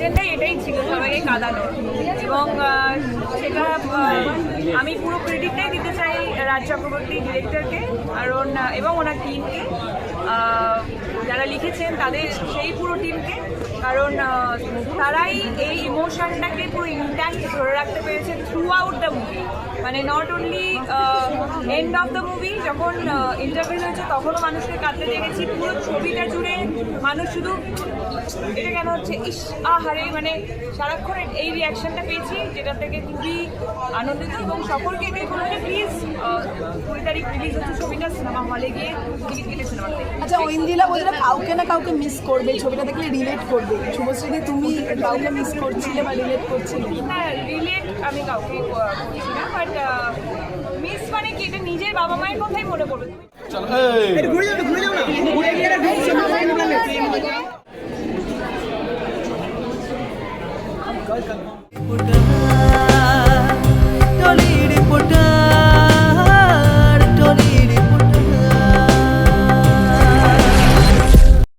Agenda এটাই ছিল, সবাইকে কাঁদানো। এবং সেটা আমি পুরো ক্রেডিটটাই দিতে চাই রাজ চক্রবর্তী ডিরেক্টরকে কারণ এবং ওনার টিমকে যারা লিখেছেন তাদের, সেই পুরো টিমকে কারণ তারাই এই ইমোশনটাকে পুরো ইন্ট্যাক্ট ধরে রাখতে পেরেছে থ্রু আউট দ্য মুভি মানে not only end of the movie যখন ইন্টারভিউ হয়েছে, তখনও মানুষকে কাঁদতে দেখেছি। পুরো ছবিটা জুড়ে মানুষ শুধু এটা কেন হচ্ছে, ইস আহারে মানে সারাক্ষণ এই রিয়াকশনটা পেয়েছি, যেটা থেকে খুবই আনন্দিত এবং সকলকে এটাই বলব প্লিজ কুড়ি তারিখ রিলিজ হচ্ছে ছবিটা সিনেমা হলে গিয়ে টিকিট কেটে আচ্ছা ঐন্দিলা বলছিল কাউকে না কাউকে মিস করবে ছবিটা দেখলে রিলেট করবে। শুভশ্রীদি তুমি কাউকে মিস করছিলে বা রিলেট করছিলে? হ্যাঁ রিলেট আমি কাউকে করছি না বাট মিস মানে কি এটা নিজের বাবা মায়ের কথাই মনে পড়বে। ওটা